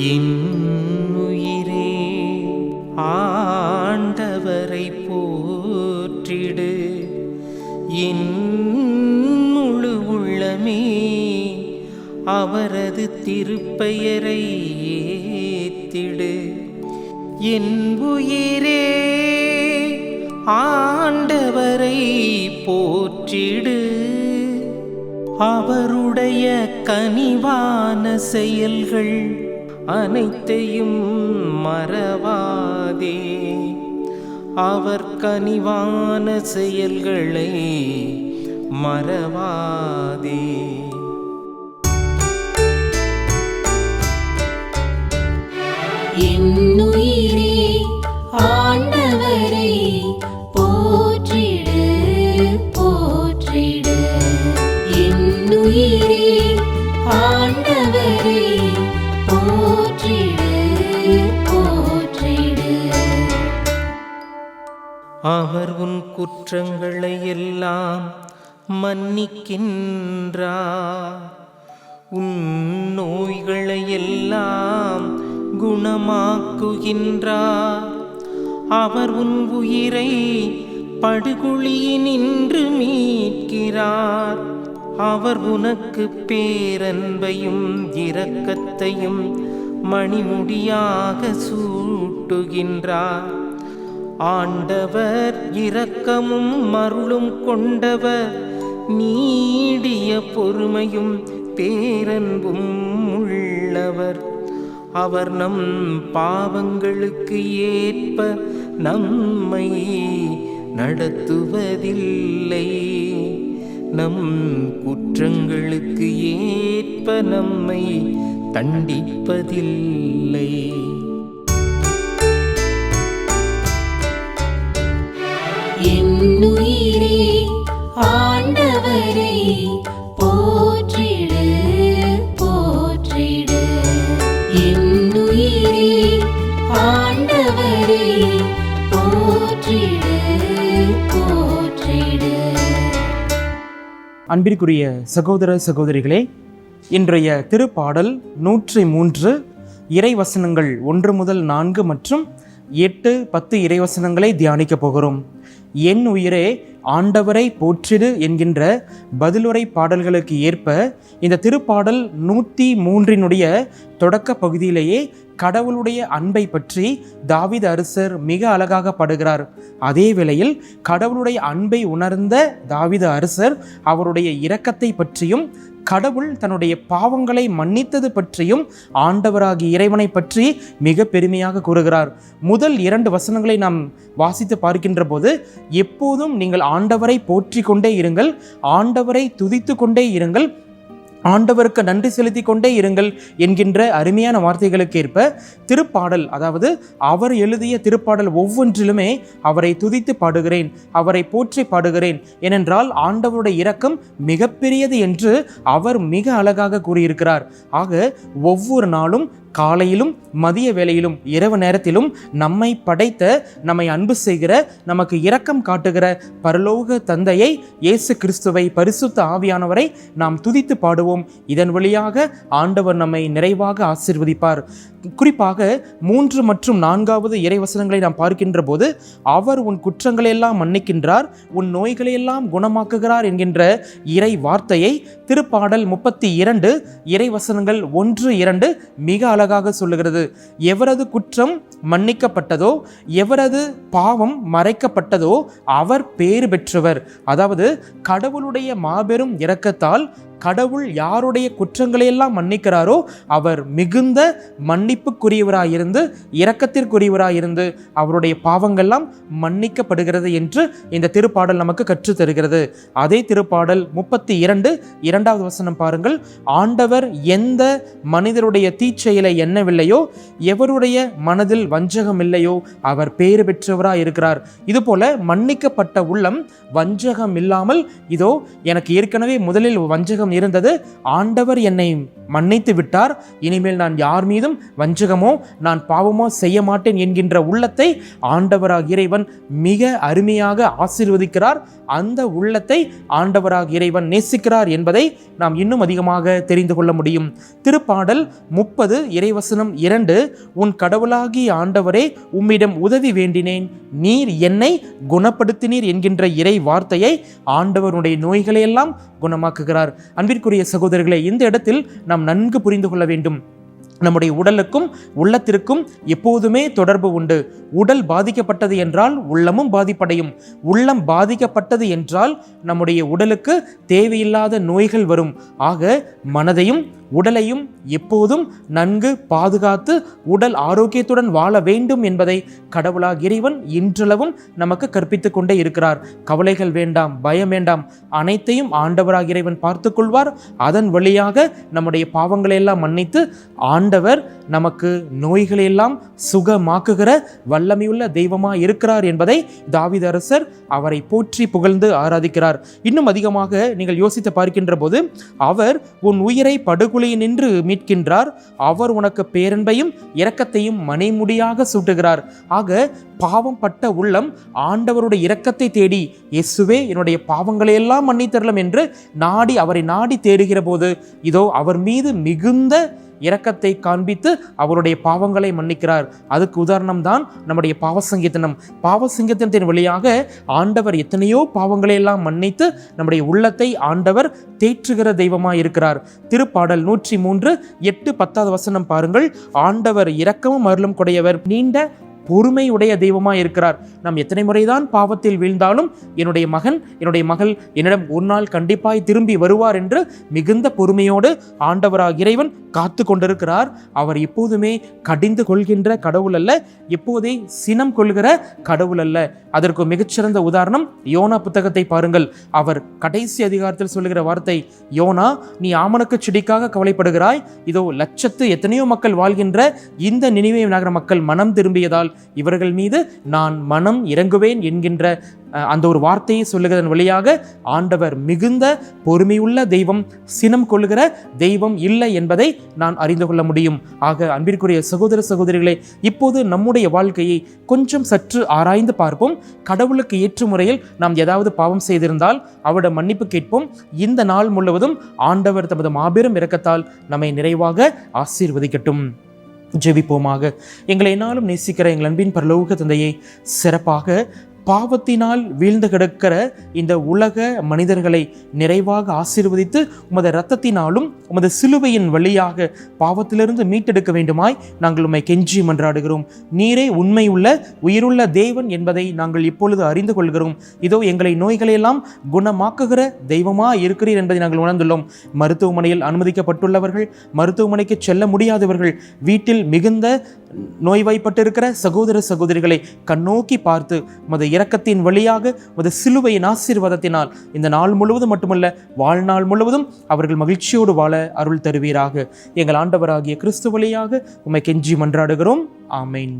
இன்னுயிரே ஆண்டவரை போற்றிடு. என் முழு உள்ளமே அவரது திருப்பெயரை ஏத்திடு. என் உயிரே ஆண்டவரை போற்றிடு. அவருடைய கனிவான செயல்கள் அனைத்தையும் மறவாதே. அவர் கனிவான செயல்களை மறவாதே. என்னுயிரே அவர் உன் குற்றங்களை எல்லாம் மன்னிக்கின்றார். உன் நோய்களை எல்லாம் குணமாக்குகின்றார். அவர் உன் உயிரை படுகுழியினின்று மீட்கிறார். அவர் உனக்கு பேரன்பையும் இரக்கத்தையும் மணிமுடியாக சூட்டுகின்றார். ஆண்டவர் இரக்கமும் மருளும் கொண்டவர். நீடிய பொறுமையும் பேரன்பும் உள்ளவர். அவர் நம் பாவங்களுக்கு ஏற்ப நம்மை நடத்துவதில்லை. நம் குற்றங்களுக்கு ஏற்ப நம்மை தண்டிப்பதில்லை. என்னுயிரே போற்றிடு போற்றிடு. என்னுயிரே போற்றிடு போற்றிடு. அன்பிற்குரிய சகோதர சகோதரிகளே இன்றைய திருப்பாடல் நூற்றி மூன்று இறைவசனங்கள் ஒன்று முதல் நான்கு மற்றும் எட்டு பத்து இறைவசனங்களை தியானிக்கப் போகிறோம். என் உயிரே ஆண்டவரை போற்றிடு என்கின்ற பதிலுரை பாடல்களுக்கு ஏற்ப இந்த திருப்பாடல் நூற்றி மூன்றினுடைய தொடக்க பகுதியிலேயே கடவுளுடைய அன்பை பற்றி தாவித அரசர் மிக அழகாக படுகிறார். அதே வேளையில் கடவுளுடைய அன்பை உணர்ந்த தாவித அரசர் அவருடைய இரக்கத்தை பற்றியும் கடவுள் தன்னுடைய பாவங்களை மன்னித்தது பற்றியும் ஆண்டவராகிய இறைவனை பற்றி மிக பெருமையாக கூறுகிறார். முதல் இரண்டு வசனங்களை நாம் வாசித்து பார்க்கின்ற போது எப்போதும் நீங்கள் ஆண்டவரை போற்றி கொண்டே இருங்கள் ஆண்டவரை துதித்து கொண்டே இருங்கள் ஆண்டவருக்கு நன்றி செலுத்தி கொண்டே இருங்கள் என்கின்ற அருமையான வார்த்தைகளுக்கு ஏற்ப திருப்பாடல் அதாவது அவர் எழுதிய திருப்பாடல் ஒவ்வொன்றிலுமே அவரை துதித்து பாடுகிறேன் அவரை போற்றி பாடுகிறேன். ஏனென்றால் ஆண்டவருடைய இரக்கம் மிகப்பெரியது என்று அவர் மிக அழகாக கூறியிருக்கிறார். ஆக ஒவ்வொரு நாளும் காலையிலும் மதிய வேளையிலும் இரவு நேரத்திலும் நம்மை படைத்த நம்மை அன்பு செய்கிற நமக்கு இரக்கம் காட்டுகிற பரலோக தந்தையை இயேசு கிறிஸ்துவை பரிசுத்த ஆவியானவரை நாம் துதித்து பாடுவோம். இதன் வழியாக ஆண்டவர் நம்மை நிறைவாக ஆசீர்வதிப்பார். குறிப்பாக மூன்று மற்றும் நான்காவது இறைவசனங்களை நாம் பார்க்கின்ற போது அவர் உன் குற்றங்களை எல்லாம் மன்னிக்கின்றார் உன் நோய்களை எல்லாம் குணமாக்குகிறார் என்கின்ற இறை வார்த்தையை திருப்பாடல் முப்பத்தி இரண்டு இறைவசனங்கள் ஒன்று இரண்டு மிக அழகாக சொல்லுகிறது. எவரது குற்றம் மன்னிக்கப்பட்டதோ எவரது பாவம் மறைக்கப்பட்டதோ அவர் பேறு பெற்றவர். அதாவது கடவுளுடைய மாபெரும் இரக்கத்தால் கடவுள் யாருடைய குற்றங்களையெல்லாம் மன்னிக்கிறாரோ அவர் மிகுந்த மன்னிப்புக்குரியவராயிருந்து இரக்கத்திற்குரியவராயிருந்து அவருடைய பாவங்கள்லாம் மன்னிக்கப்படுகிறது என்று இந்த திருப்பாடல் நமக்கு கற்றுத் தருகிறது. அதே திருப்பாடல் முப்பத்தி இரண்டு இரண்டாவது வசனம் பாருங்கள். ஆண்டவர் எந்த மனிதருடைய தீச்செயலை எண்ணவில்லையோ எவருடைய மனதில் வஞ்சகம் இல்லையோ அவர் பேறு பெற்றவராக இருக்கிறார் இதுபோல மன்னிக்கப்பட்ட உள்ளம் வஞ்சகம் இல்லாமல் இதோ எனக்கு ஏற்கனவே முதலில் வஞ்சகம் பாவம் இருந்தது. ஆண்டவர் என்னை மன்னித்து விட்டார். இனிமேல் நான் யார் மீதும் வஞ்சகமோ நான் பாவமோ செய்ய மாட்டேன் என்கின்ற உள்ளத்தை ஆண்டவராக இறைவன் மிக அருமையாக ஆசீர்வதிக்கிறார். அந்த உள்ளத்தை ஆண்டவராக இறைவன் நேசிக்கிறார் என்பதை நாம் இன்னும் அதிகமாக தெரிந்து கொள்ள முடியும். திருப்பாடல் முப்பது இறைவசனம் இரண்டு உன் கடவுளாகி ஆண்டவரே உம்மிடம் உதவி வேண்டினேன். நீர் என்னை குணப்படுத்தினீர் என்கின்ற இறை வார்த்தையை ஆண்டவருடைய நோய்களையெல்லாம் குணமாக்குகிறார். அன்பிற்குரிய சகோதரர்களே இந்த இடத்தில் நாம் நன்கு புரிந்து கொள்ள வேண்டும். நம்முடைய உடலுக்கும் உள்ளத்திற்கும் எப்போதுமே தொடர்பு உண்டு. உடல் பாதிக்கப்பட்டது என்றால் உள்ளமும் பாதிப்படையும். உள்ளம் பாதிக்கப்பட்டது என்றால் நம்முடைய உடலுக்கு தேவையில்லாத நோய்கள் வரும். ஆக மனதையும் உடலையும் எப்போதும் நன்கு பாதுகாத்து உடல் ஆரோக்கியத்துடன் வாழ வேண்டும் என்பதை கடவுளாக இறைவன் இன்றளவும் நமக்கு கற்பித்துக் கொண்டே இருக்கிறார். கவலைகள் வேண்டாம் பயம் வேண்டாம். அனைத்தையும் ஆண்டவராக இறைவன் பார்த்து கொள்வார். அதன் வழியாக நம்முடைய பாவங்களை எல்லாம் மன்னித்து ஆண்டவர் நமக்கு நோய்களை எல்லாம் சுகமாக்குகிற வல்லமையுள்ள தெய்வமாக இருக்கிறார் என்பதை தாவிதரசர் அரசர் அவரை போற்றி புகழ்ந்து ஆராதிக்கிறார். இன்னும் அதிகமாக நீங்கள் யோசித்து பார்க்கின்ற போது அவர் உன் உயிரை படுகொலையில் நின்று மீட்கின்றார். அவர் உனக்கு பேரன்பையும் இரக்கத்தையும் மனைமுடியாக சூட்டுகிறார். ஆக பாவம் பட்ட உள்ளம் ஆண்டவருடைய இரக்கத்தை தேடி இயேசுவே என்னுடைய பாவங்களை எல்லாம் மன்னித்தரலாம் என்று நாடி அவரை நாடி தேடுகிற போது இதோ அவர் மீது மிகுந்த இரக்கத்தை காண்பித்து அவருடைய பாவங்களை மன்னிக்கிறார். அதுக்கு உதாரணம் தான் நம்முடைய பாவசங்கீதனம் பாவசங்கீதனத்தின் வழியாக ஆண்டவர் எத்தனையோ பாவங்களை எல்லாம் மன்னித்து நம்முடைய உள்ளத்தை ஆண்டவர் தேற்றுகிற தெய்வமாக இருக்கிறார். திருப்பாடல் நூற்றி மூன்று எட்டு பத்தாவது வசனம் பாருங்கள். ஆண்டவர் இரக்கமும் அருளும் கொடையவர். நீண்ட பொறுமையுடைய தெய்வமாக இருக்கிறார். நாம் எத்தனை முறைதான் பாவத்தில் வீழ்ந்தாலும் என்னுடைய மகன் என்னுடைய மகள் என்னிடம் ஒரு நாள் கண்டிப்பாய் திரும்பி வருவார் என்று மிகுந்த பொறுமையோடு ஆண்டவராக இறைவன் காத்து கொண்டிருக்கிறார். அவர் எப்போதுமே கடிந்து கொள்கின்ற கடவுள் அல்ல எப்போதே சினம் கொள்கிற கடவுள் அல்ல. அதற்கு மிகச்சிறந்த உதாரணம் யோனா புத்தகத்தை பாருங்கள். அவர் கடைசி அதிகாரத்தில் சொல்லுகிற வார்த்தை யோனா நீ ஆமணக்கு செடிக்காக கவலைப்படுகிறாய். இதோ லட்சத்து எத்தனையோ மக்கள் வாழ்கின்ற இந்த நினைவே நகர மக்கள் மனம் திரும்பியதால் இவர்கள் மீது நான் மனம் இறங்குவேன் என்கின்ற அந்த ஒரு வார்த்தையை சொல்லுகிறதன் வழியாக ஆண்டவர் மிகுந்த பொறுமையுள்ள தெய்வம் சினம் கொள்ளுகிற தெய்வம் இல்லை என்பதை நான் அறிந்து கொள்ள முடியும். ஆக அன்பிற்குரிய சகோதர சகோதரிகளே இப்போது நம்முடைய வாழ்க்கையை கொஞ்சம் சற்று ஆராய்ந்து பார்ப்போம். கடவுளுக்கு ஏற்ற முறையில் நாம் ஏதாவது பாவம் செய்திருந்தால் அவரிடம் மன்னிப்பு கேட்போம். இந்த நாள் முழுவதும் ஆண்டவர் தமது மாபெரும் இரக்கத்தால் நம்மை நிறைவாக ஆசீர்வதிக்கட்டும். ஜெபிப்போமாக. எங்களை என்னாலும் நேசிக்கிற எங்கள் அன்பின் பரலோக தந்தையை சிறப்பாக பாவத்தினால் வீழ்ந்து கிடக்கிற இந்த உலக மனிதர்களை நிறைவாக ஆசீர்வதித்து உமது இரத்தத்தினாலும் உமது சிலுவையின் வழியாக பாவத்திலிருந்து மீட்டெடுக்க வேண்டுமாய் நாங்கள் உம்மை கெஞ்சி மன்றாடுகிறோம். நீரே உண்மை உள்ள உயிருள்ள தேவன் என்பதை நாங்கள் இப்பொழுது அறிந்து கொள்கிறோம். இதோ எங்களை நோய்களையெல்லாம் குணமாக்குகிற தெய்வமாக இருக்கிறீர் என்பதை நாங்கள் உணர்ந்துள்ளோம். மருத்துவமனையில் அனுமதிக்கப்பட்டுள்ளவர்கள் மருத்துவமனைக்கு செல்ல முடியாதவர்கள் வீட்டில் மிகுந்த நோய்வாய்ப்பட்டிருக்கிற சகோதர சகோதரிகளை கண்ணோக்கி பார்த்து மத இரக்கத்தின் வழியாக மத சிலுவையின் ஆசீர்வாதத்தினால் இந்த நாள் முழுவதும் மட்டுமல்ல வாழ்நாள் முழுவதும் அவர்கள் மகிழ்ச்சியோடு வாழ அருள் தருவீராக. எங்கள் ஆண்டவராகிய கிறிஸ்து வழியாக உம்மை கெஞ்சி மன்றாடுகிறோம். ஆமேன்.